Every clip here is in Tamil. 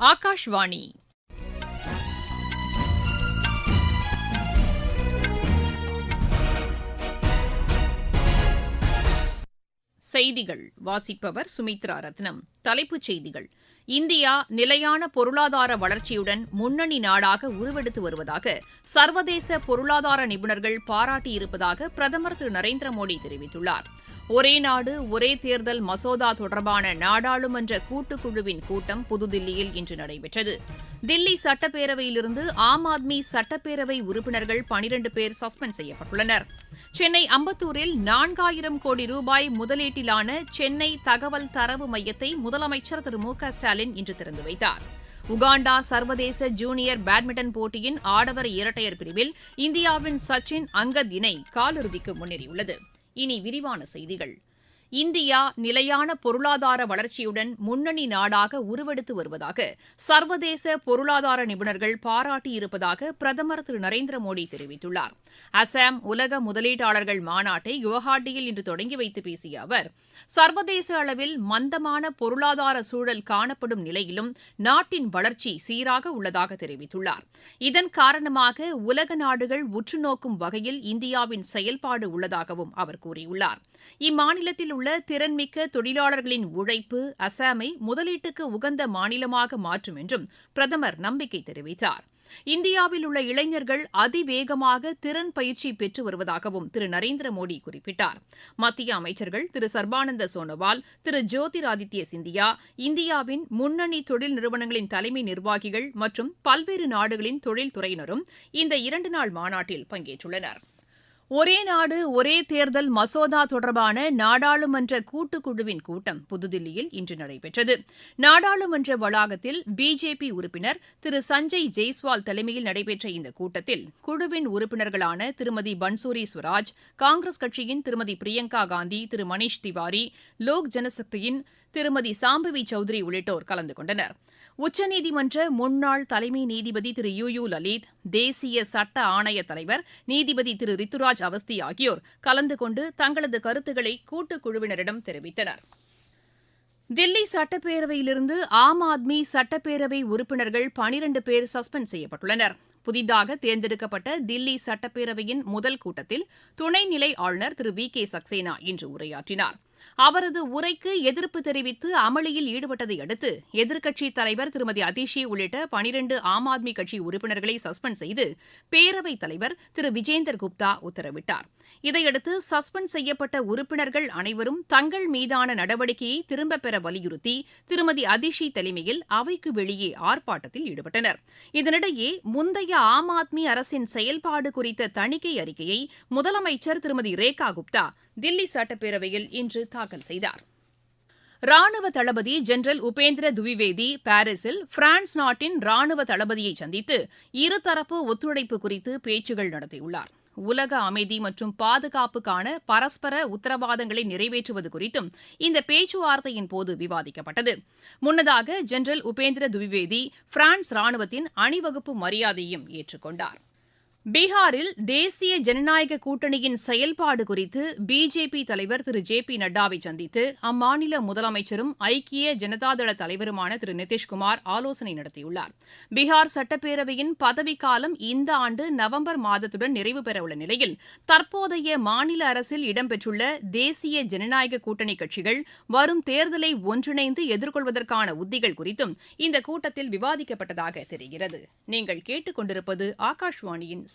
ஆகாஷ்வாணி. செய்திகள். வாசிப்பவர் சுமித்ரா ரத்னம். தலைப்புச் செய்திகள். இந்தியா நிலையான பொருளாதார வளர்ச்சியுடன் முன்னணி நாடாக உருவெடுத்து வருவதாக சர்வதேச பொருளாதார நிபுணர்கள் பாராட்டியிருப்பதாக பிரதமர் திரு நரேந்திர மோடி தெரிவித்துள்ளார். ஒரே நாடு ஒரே தேர்தல் மசோதா தொடர்பான நாடாளுமன்ற கூட்டுக்குழுவின் கூட்டம் புதுதில்லியில் இன்று நடைபெற்றது. தில்லி சட்டப்பேரவையிலிருந்து ஆம் ஆத்மி சட்டப்பேரவை உறுப்பினர்கள் பனிரண்டு பேர் சஸ்பெண்ட் செய்யப்பட்டுள்ளனர். சென்னை அம்பத்தூரில் நான்காயிரம் கோடி ரூபாய் முதலீட்டிலான சென்னை தகவல் தரவு மையத்தை முதலமைச்சர் திரு மு க ஸ்டாலின் இன்று திறந்து வைத்தார். உகாண்டா சர்வதேச ஜூனியர் பேட்மிண்டன் போட்டியின் ஆடவர் இரட்டையர் பிரிவில் இந்தியாவின் சச்சின் அங்கத் இணை காலிறுதிக்கு முன்னேறியுள்ளது. இனி விரிவான செய்திகள். இந்தியா நிலையான பொருளாதார வளர்ச்சியுடன் முன்னணி நாடாக உருவெடுத்து வருவதாக சர்வதேச பொருளாதார நிபுணர்கள் பாராட்டியிருப்பதாக பிரதமர் திரு நரேந்திர மோடி தெரிவித்துள்ளார். அசாம் உலக முதலீட்டாளர்கள் மாநாட்டை குவஹாட்டியில் இன்று தொடங்கி வைத்து பேசிய அவர் சர்வதேச அளவில் மந்தமான பொருளாதார சூழல் காணப்படும் நிலையிலும் நாட்டின் வளர்ச்சி சீராக உள்ளதாக தெரிவித்துள்ளார். இதன் காரணமாக உலக நாடுகள் உற்றுநோக்கும் வகையில் இந்தியாவின் செயல்பாடு உள்ளதாகவும் அவர் கூறியுள்ளார். இம்மாநிலத்தில் உள்ள திறன்மிக்க தொழிலாளர்களின் உழைப்பு அசாமை முதலீட்டுக்கு உகந்த மாநிலமாக மாற்றும் என்றும் பிரதமர் நம்பிக்கை தெரிவித்தார். இந்தியாவில் உள்ள இளைஞர்கள் அதிவேகமாக திறன் பயிற்சி பெற்று வருவதாகவும் திரு நரேந்திர மோடி குறிப்பிட்டார். மத்திய அமைச்சர்கள் திரு சர்பானந்த சோனோவால் திரு ஜோதிராதித்ய சிந்தியா இந்தியாவின் முன்னணி தொழில் நிறுவனங்களின் தலைமை நிர்வாகிகள் மற்றும் பல்வேறு நாடுகளின் தொழில்துறையினரும் இந்த இரண்டு நாள் மாநாட்டில் பங்கேற்றுள்ளனா் ஒரே நாடு ஒரே தேர்தல் மசோதா தொடர்பான நாடாளுமன்ற கூட்டுக்குழுவின் கூட்டம் புதுதில்லியில் இன்று நடைபெற்றது. நாடாளுமன்ற வளாகத்தில் பிஜேபி உறுப்பினர் திரு சஞ்சய் ஜெய்ஸ்வால் தலைமையில் நடைபெற்ற இந்த கூட்டத்தில் குழுவின் உறுப்பினர்களான திருமதி பன்சூரி ஸ்வராஜ் காங்கிரஸ் கட்சியின் திருமதி பிரியங்கா காந்தி திரு மணீஷ் திவாரி லோக் ஜனசக்தியின் திருமதி சாம்பவி சௌத்ரி உள்ளிட்டோர் கலந்து கொண்டனர். உச்சநீதிமன்ற முன்னாள் தலைமை நீதிபதி திரு யு யு லலித் தேசிய சட்ட ஆணைய தலைவர் நீதிபதி திரு ரித்துராஜ் அவஸ்தி ஆகியோர் கலந்து கொண்டு தங்களது கருத்துக்களை கூட்டுக்குழுவினரிடம் தெரிவித்தனர். தில்லி சட்டப்பேரவையிலிருந்து ஆம் ஆத்மி சட்டப்பேரவை உறுப்பினர்கள் பனிரண்டு பேர் சஸ்பெண்ட் செய்யப்பட்டுள்ளனர். புதிதாக தேர்ந்தெடுக்கப்பட்ட தில்லி சட்டப்பேரவையின் முதல் கூட்டத்தில் துணைநிலை ஆளுநர் திரு வி கே சக்சேனா இன்று உரையாற்றினார். அவரது உரைக்கு எதிர்ப்பு தெரிவித்து அமளியில் ஈடுபட்டதை அடுத்து எதிர்க்கட்சித் தலைவர் திருமதி அதிஷி உள்ளிட்ட பனிரண்டு ஆம் ஆத்மி கட்சி உறுப்பினர்களை சஸ்பெண்ட் செய்து பேரவைத் தலைவர் திரு. விஜேந்தர் குப்தா உத்தரவிட்டார். இதையடுத்து சஸ்பெண்ட் செய்யப்பட்ட உறுப்பினர்கள் அனைவரும் தங்கள் மீதான நடவடிக்கையை திரும்பப் பெற வலியுறுத்தி திருமதி அதிஷி தலைமையில் அவைக்கு வெளியே ஆர்ப்பாட்டத்தில் ஈடுபட்டனர். இதனிடையே முந்தைய ஆம் ஆத்மி அரசின் செயல்பாடு குறித்த தணிக்கை அறிக்கையை முதலமைச்சர் திருமதி ரேகா குப்தா தில்லி சட்டப்பேரவையில் இன்று தாக்கல் செய்தார். ராணுவ தளபதி ஜெனரல் உபேந்திர துவிவேதி பாரிஸில் பிரான்ஸ் நாட்டின் ராணுவ தளபதியை சந்தித்து இருதரப்பு ஒத்துழைப்பு குறித்து பேச்சுகள் நடத்தியுள்ளார். உலக அமைதி மற்றும் பாதுகாப்புக்கான பரஸ்பர உத்தரவாதங்களை நிறைவேற்றுவது குறித்தும் இந்த பேச்சுவார்த்தையின் போது விவாதிக்கப்பட்டது. முன்னதாக ஜெனரல் உபேந்திர துவிவேதி பிரான்ஸ் ராணுவத்தின் அணிவகுப்பு மரியாதையும் ஏற்றுக்கொண்டார். பீகாரில் தேசிய ஜனநாயக கூட்டணியின் செயல்பாடு குறித்து பிஜேபி தலைவர் திரு ஜே பி நட்டாவை சந்தித்து அம்மாநில முதலமைச்சரும் ஐக்கிய ஜனதாதள தலைவருமான திரு நிதிஷ்குமார் ஆலோசனை நடத்தியுள்ளார். பீகார் சட்டப்பேரவையின் பதவிக்காலம் இந்த ஆண்டு நவம்பர் மாதத்துடன் நிறைவு பெறவுள்ள நிலையில் தற்போதைய மாநில அரசில் இடம்பெற்றுள்ள தேசிய ஜனநாயக கூட்டணி கட்சிகள் வரும் தேர்தலை ஒன்றிணைந்து எதிர்கொள்வதற்கான உத்திகள் குறித்தும் இந்த கூட்டத்தில் விவாதிக்கப்பட்டதாக தெரிகிறது. நீங்கள் கேட்டுக்கொண்டிருப்பது ஆகாஷ்வாணியின்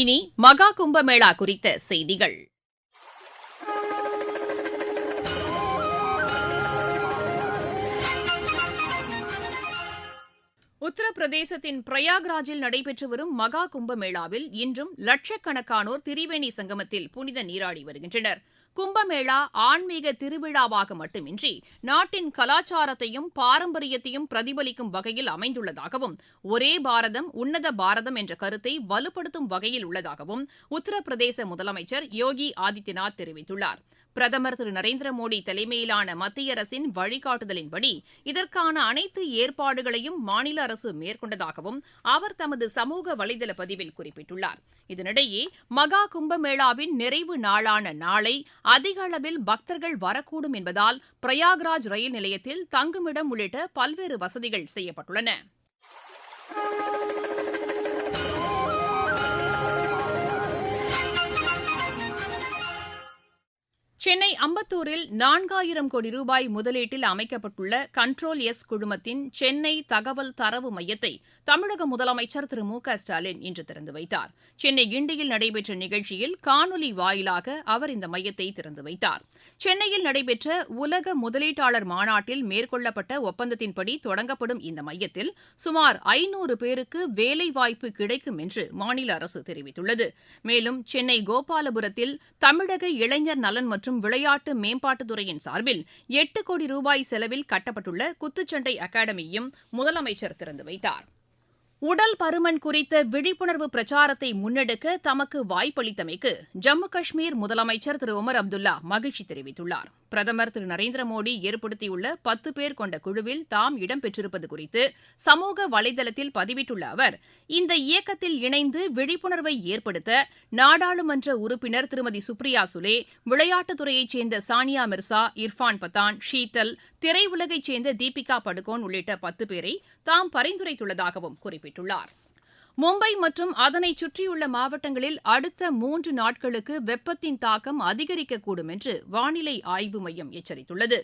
இனி மகா கும்பமேளா குறித்த செய்திகள். உத்தரப்பிரதேசத்தின் பிரயாக்ராஜில் நடைபெற்று வரும் மகா கும்பமேளாவில் இன்றும் லட்சக்கணக்கானோர் திரிவேணி சங்கமத்தில் புனித நீராடி வருகின்றனர். கும்பமேளா ஆன்மீக திருவிழாவாக மட்டுமின்றி நாட்டின் கலாச்சாரத்தையும் பாரம்பரியத்தையும் பிரதிபலிக்கும் வகையில் அமைந்துள்ளதாகவும் ஒரே பாரதம் உன்னத பாரதம் என்ற கருத்தை வலுப்படுத்தும் வகையில் உள்ளதாகவும் உத்தரப்பிரதேச முதலமைச்சர் யோகி ஆதித்யநாத் தெரிவித்துள்ளார். பிரதமர் திரு நரேந்திர மோடி தலைமையிலான மத்திய அரசின் வழிகாட்டுதலின்படி இதற்கான அனைத்து ஏற்பாடுகளையும் மாநில அரசு மேற்கொண்டதாகவும் அவர் தமது சமூக வலைதள பதிவில் குறிப்பிட்டுள்ளார். இதனிடையே மகா கும்பமேளாவின் நிறைவு நாளான நாளை அதிக அளவில் பக்தர்கள் வரக்கூடும் என்பதால் பிரயாக்ராஜ் ரயில் நிலையத்தில் தங்குமிடம் உள்ளிட்ட பல்வேறு வசதிகள் செய்யப்பட்டுள்ளன. சென்னை அம்பத்தூரில் நான்காயிரம் கோடி ரூபாய் முதலீட்டில் அமைக்கப்பட்டுள்ள கண்ட்ரோல் எஸ் குழுமத்தின் சென்னை தகவல் தரவு மையத்தை தமிழக முதலமைச்சர் திரு மு க ஸ்டாலின் இன்று திறந்து வைத்தார். சென்னை கிண்டியில் நடைபெற்ற நிகழ்ச்சியில் காணொலி வாயிலாக அவர் இந்த மையத்தை திறந்து வைத்தார். சென்னையில் நடைபெற்ற உலக முதலீட்டாளர் மாநாட்டில் மேற்கொள்ளப்பட்ட ஒப்பந்தத்தின்படி தொடங்கப்படும் இந்த மையத்தில் சுமார் ஐநூறு பேருக்கு வேலைவாய்ப்பு கிடைக்கும் என்று மாநில அரசு தெரிவித்துள்ளது. மேலும் சென்னை கோபாலபுரத்தில் தமிழக இளைஞர் நலன் மற்றும் விளையாட்டு மேம்பாட்டுத்துறையின் சார்பில் எட்டு கோடி ரூபாய் செலவில் கட்டப்பட்டுள்ள குத்துச்சண்டை அகாடமியையும் முதலமைச்சர் திறந்து வைத்தார். உடல் பருமன் குறித்த விழிப்புணர்வு பிரச்சாரத்தை முன்னெடுக்க தமக்கு வாய்ப்பளித்தமைக்கு ஜம்மு காஷ்மீர் முதலமைச்சர் திரு உமர் அப்துல்லா மகிழ்ச்சி தெரிவித்துள்ளார். பிரதமர் திரு நரேந்திர மோடி ஏற்படுத்தியுள்ள பத்து பேர் கொண்ட குழுவில் தாம் இடம்பெற்றிருப்பது குறித்து சமூக வலைதளத்தில் பதிவிட்டுள்ள அவர் இந்த இயக்கத்தில் இணைந்து விழிப்புணர்வை ஏற்படுத்த நாடாளுமன்ற உறுப்பினர் திருமதி சுப்ரியா சுலே விளையாட்டுத்துறையைச் சேர்ந்த சானியா மிர்சா இர்ஃபான் பத்தான் ஷீதல் திரையுலகைச் சேர்ந்த தீபிகா படுகோன் உள்ளிட்ட பத்து பேரை தாம் பரிந்துரைத்துள்ளதாகவும் குறிப்பிட்டுள்ளார். மும்பை மற்றும் அதனை சுற்றியுள்ள மாவட்டங்களில் அடுத்த மூன்று நாட்களுக்கு வெப்பத்தின் தாக்கம் அதிகரிக்கக்கூடும் என்று வானிலை ஆய்வு மையம் எச்சரித்துள்ளது.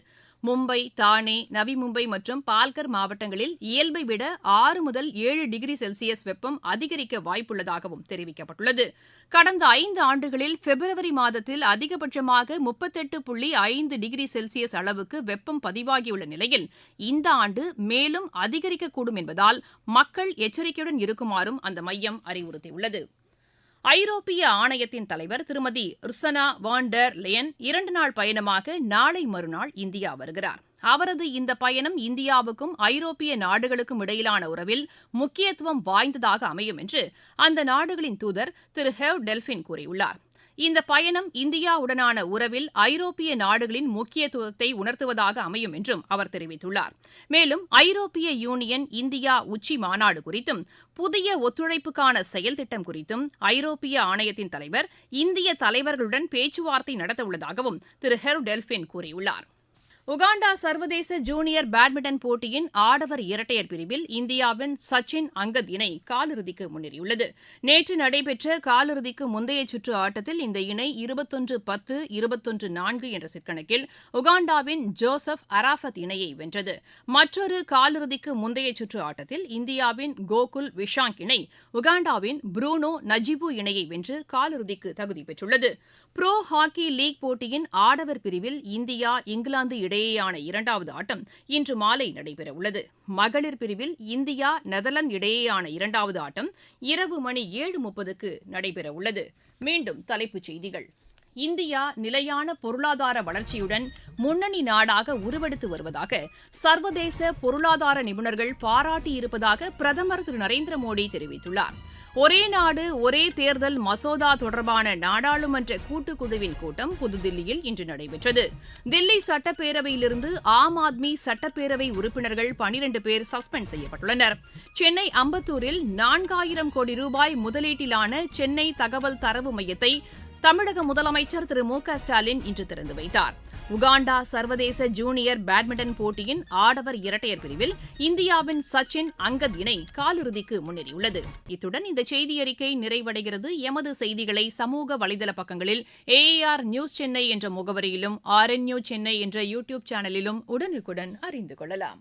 மும்பை தானே நவி மும்பை மற்றும் பால்கர் மாவட்டங்களில் இயல்பை விட ஆறு முதல் ஏழு டிகிரி செல்சியஸ் வெப்பம் அதிகரிக்க வாய்ப்புள்ளதாகவும் தெரிவிக்கப்பட்டுள்ளது. கடந்த ஐந்து ஆண்டுகளில் பிப்ரவரி மாதத்தில் அதிகபட்சமாக முப்பத்தெட்டு புள்ளி ஐந்து டிகிரி செல்சியஸ் அளவுக்கு வெப்பம் பதிவாகியுள்ள நிலையில் இந்த ஆண்டு மேலும் அதிகரிக்கக்கூடும் என்பதால் மக்கள் எச்சரிக்கையுடன் இருக்குமாறும் அந்த மையம் அறிவுறுத்தியுள்ளது. ஐரோப்பிய ஆணையத்தின் தலைவர் திருமதி ருசனா வாண்டர் லேயன் இரண்டு நாள் பயணமாக நாளை மறுநாள் இந்தியா வருகிறார். அவரது இந்த பயணம் இந்தியாவுக்கும் ஐரோப்பிய நாடுகளுக்கும் இடையிலான உறவில் முக்கியத்துவம் வாய்ந்ததாக அமையும் என்று அந்த நாடுகளின் தூதர் திரு ஹெவ் டெல்பின் கூறியுள்ளார். இந்த பயணம் இந்தியாவுடனான உறவில் ஐரோப்பிய நாடுகளின் முக்கியத்துவத்தை உணர்த்துவதாக அமையும் என்றும் அவர் தெரிவித்துள்ளார். மேலும் ஐரோப்பிய யூனியன் இந்தியா உச்சி மாநாடு குறித்தும் புதிய ஒத்துழைப்புக்கான செயல் திட்டம் குறித்தும் ஐரோப்பிய ஆணையத்தின் தலைவர் இந்திய தலைவர்களுடன் பேச்சுவார்த்தை நடத்தவுள்ளதாகவும் திரு ஹெர் டெல்பின் கூறியுள்ளார். உகாண்டா சர்வதேச ஜூனியர் பேட்மிண்டன் போட்டியின் ஆடவர் இரட்டையர் பிரிவில் இந்தியாவின் சச்சின் அங்கத் இணை காலிறுதிக்கு முன்னேறியுள்ளது. நேற்று நடைபெற்ற காலிறுதிக்கு முந்தைய சுற்று ஆட்டத்தில் இந்த இணை இருபத்தொன்று பத்து இருபத்தொன்று நான்கு என்ற சிற்கணக்கில் உகாண்டாவின் ஜோசப் அராஃபத் இணையை வென்றது. மற்றொரு காலிறுதிக்கு முந்தைய சுற்று ஆட்டத்தில் இந்தியாவின் கோகுல் விஷாங்க் இணை உகாண்டாவின் புரூனோ நஜிபு இணையை வென்று காலிறுதிக்கு தகுதி பெற்றுள்ளது. புரோ ஹாக்கி லீக் போட்டியின் ஆடவர் பிரிவில் இந்தியா இங்கிலாந்து இடையேயான இரண்டாவது ஆட்டம் இன்று மாலை நடைபெறவுள்ளது. மகளிர் பிரிவில் இந்தியா நெதர்லாந்து இடையேயான இரண்டாவது ஆட்டம் இரவு மணி ஏழு முப்பதுக்கு நடைபெறவுள்ளது. மீண்டும் தலைப்புச் செய்திகள். இந்தியா நிலையான பொருளாதார வளர்ச்சியுடன் முன்னணி நாடாக உருவெடுத்து வருவதாக சர்வதேச பொருளாதார நிபுணர்கள் பாராட்டியிருப்பதாக பிரதமர் திரு நரேந்திர மோடி தெரிவித்துள்ளாா் ஒரே நாடு ஒரே தேர்தல் மசோதா தொடர்பான நாடாளுமன்ற கூட்டுக்குழுவின் கூட்டம் புதுதில்லியில் இன்று நடைபெற்றது. தில்லி சட்டப்பேரவையிலிருந்து ஆம் ஆத்மி சட்டப்பேரவை உறுப்பினர்கள் பனிரண்டு பேர் சஸ்பெண்ட் செய்யப்பட்டுள்ளனர். சென்னை அம்பத்தூரில் நான்காயிரம் கோடி ரூபாய் முதலீட்டிலான சென்னை தகவல் தரவு மையத்தை தமிழக முதலமைச்சர் திரு மு க ஸ்டாலின் இன்று திறந்து வைத்தார். உகாண்டா சர்வதேச ஜூனியர் பேட்மிண்டன் போட்டியின் ஆடவர் இரட்டையர் பிரிவில் இந்தியாவின் சச்சின் அங்கத் இணை காலிறுதிக்கு முன்னேறியுள்ளது. இத்துடன் இந்த செய்தி அறிக்கை நிறைவடைகிறது. எமது செய்திகளை சமூக வலைதள பக்கங்களில் ஏஏஆர் நியூஸ் சென்னை என்ற முகவரியிலும் ஆர் என் நியூஸ் சென்னை என்ற யூடியூப் சேனலிலும் உடனுக்குடன் அறிந்து கொள்ளலாம்.